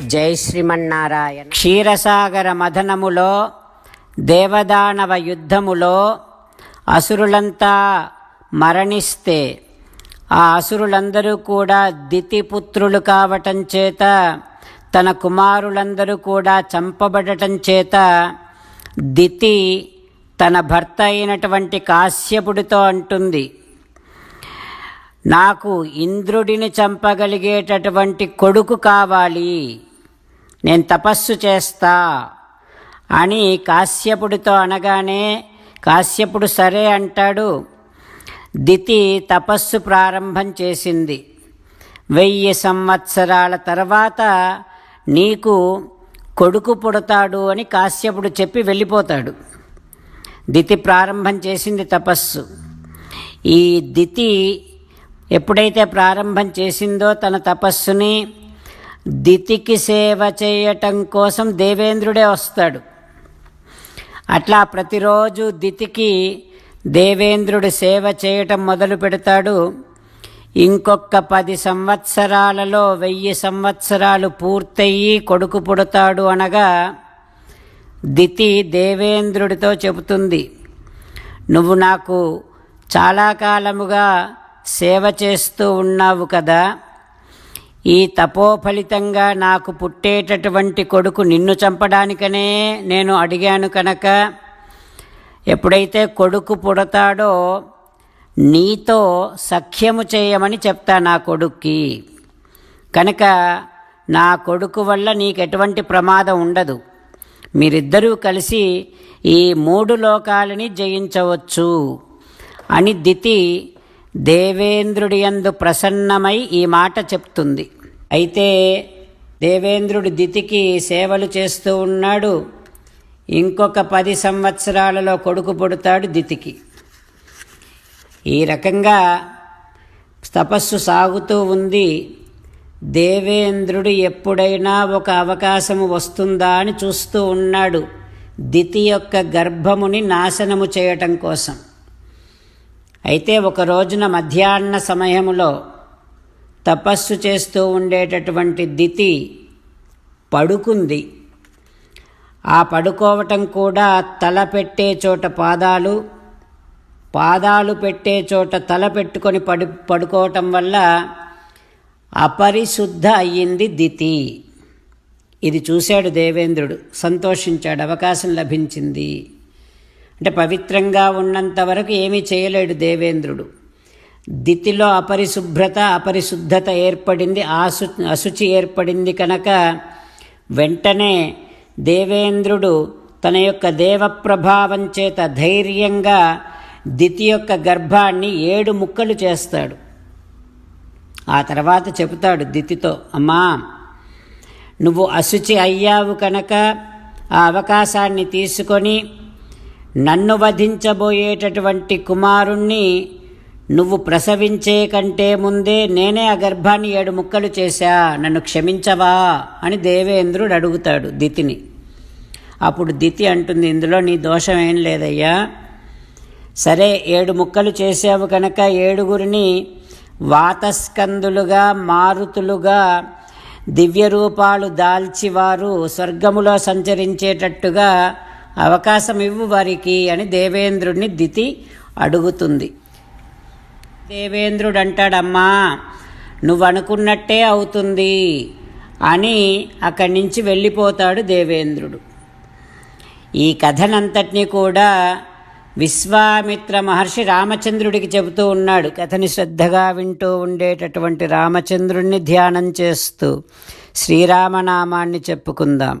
జై శ్రీమన్నారాయణ. క్షీరసాగర మథనములో దేవదానవ యుద్ధములో అసురులంతా మరణిస్తే ఆ అసురులందరూ కూడా దితిపుత్రులు కావటం చేత తన కుమారులందరూ కూడా చంపబడటం చేత దితి తన భర్త అయినటువంటి కాశ్యపుడితో అంటుంది నాకు ఇంద్రుడిని చంపగలిగేటటువంటి కొడుకు కావాలి. నేను తపస్సు చేస్తా అని కాశ్యపుడితో అనగానే కాశ్యపుడు సరే అంటాడు. దితి తపస్సు ప్రారంభం చేసింది. వెయ్యి సంవత్సరాల తర్వాత నీకు కొడుకు పుడతాడు అని కాశ్యపుడు చెప్పి వెళ్ళిపోతాడు. దితి ప్రారంభం చేసింది తపస్సు. ఈ దితి ఎప్పుడైతే ప్రారంభం చేసిందో తన తపస్సుని దితికి సేవ చేయటం కోసం దేవేంద్రుడే వస్తాడు. అట్లా ప్రతిరోజు దితికి దేవేంద్రుడు సేవ చేయటం మొదలు పెడతాడు. ఇంకొక పది సంవత్సరాలలో వెయ్యి సంవత్సరాలు పూర్తయి కొడుకు పుడతాడు అనగా దితి దేవేంద్రుడితో చెబుతుంది. నువ్వు నాకు చాలా కాలముగా సేవ చేస్తూ ఉన్నావు కదా. ఈ తపోఫలితంగా నాకు పుట్టేటటువంటి కొడుకు నిన్ను చంపడానికనే నేను అడిగాను కనుక ఎప్పుడైతే కొడుకు పుడతాడో నీతో సఖ్యము చేయమని చెప్తా నా కొడుక్కి. కనుక నా కొడుకు వల్ల నీకు ఎటువంటి ప్రమాదం ఉండదు. మీరిద్దరూ కలిసి ఈ మూడు లోకాలని జయించవచ్చు. అని దితి దేవేంద్రుడి యందు ప్రసన్నమై ఈ మాట చెప్తుంది. అయితే దేవేంద్రుడు దితికి సేవలు చేస్తూ ఉన్నాడు. ఇంకొక పది సంవత్సరాలలో కొడుకు పుడతాడు దితికి. ఈ రకంగా తపస్సు సాగుతూ ఉంది. దేవేంద్రుడు ఎప్పుడైనా ఒక అవకాశము వస్తుందా అని చూస్తూ ఉన్నాడు. దితి యొక్క గర్భముని నాశనము చేయటం కోసం. అయితే ఒక రోజున మధ్యాహ్న సమయములో తపస్సు చేస్తూ ఉండేటటువంటి దితి పడుకుంది. ఆ పడుకోవటం కూడా తల పెట్టే చోట పాదాలు పాదాలు పెట్టే చోట తల పెట్టుకొని పడు పడుకోవటం వల్ల అపరిశుద్ధ అయ్యింది దితి. ఇది చూశాడు దేవేంద్రుడు సంతోషించాడు అవకాశం లభించింది. అంటే పవిత్రంగా ఉన్నంత వరకు ఏమీ చేయలేడు దేవేంద్రుడు. దితిలో అపరిశుభ్రత అపరిశుద్ధత ఏర్పడింది ఆసు అశుచి ఏర్పడింది కనుక వెంటనే దేవేంద్రుడు తన యొక్క దేవప్రభావం చేత ధైర్యంగా దితి యొక్క గర్భాన్ని ఏడు ముక్కలు చేస్తాడు. ఆ తర్వాత చెబుతాడు దితితో అమ్మా నువ్వు అశుచి అయ్యావు కనుక ఆ అవకాశాన్ని తీసుకొని నన్ను వధించబోయేటటువంటి కుమారుణ్ణి నువ్వు ప్రసవించే కంటే ముందే నేనే ఆ గర్భాన్ని ఏడు ముక్కలు చేశా. నన్ను క్షమించవా? అని దేవేంద్రుడు అడుగుతాడు దితిని. అప్పుడు దితి అంటుంది ఇందులో నీ దోషం ఏం లేదయ్యా. సరే ఏడు ముక్కలు చేసావు కనుక ఏడుగురిని వాతస్కందులుగా మారుతులుగా దివ్య రూపాలు దాల్చివారు స్వర్గములో సంచరించేటట్టుగా అవకాశం ఇవ్వు వారికి అని దేవేంద్రుడిని దితి అడుగుతుంది. దేవేంద్రుడు అంటాడమ్మా నువ్వు అనుకున్నట్టే అవుతుంది అని అక్కడి నుంచి వెళ్ళిపోతాడు దేవేంద్రుడు. ఈ కథనంతటినీ కూడా విశ్వామిత్ర మహర్షి రామచంద్రుడికి చెబుతూ ఉన్నాడు. కథని శ్రద్ధగా వింటూ ఉండేటటువంటి రామచంద్రుణ్ణి ధ్యానం చేస్తూ శ్రీరామనామాన్ని చెప్పుకుందాం.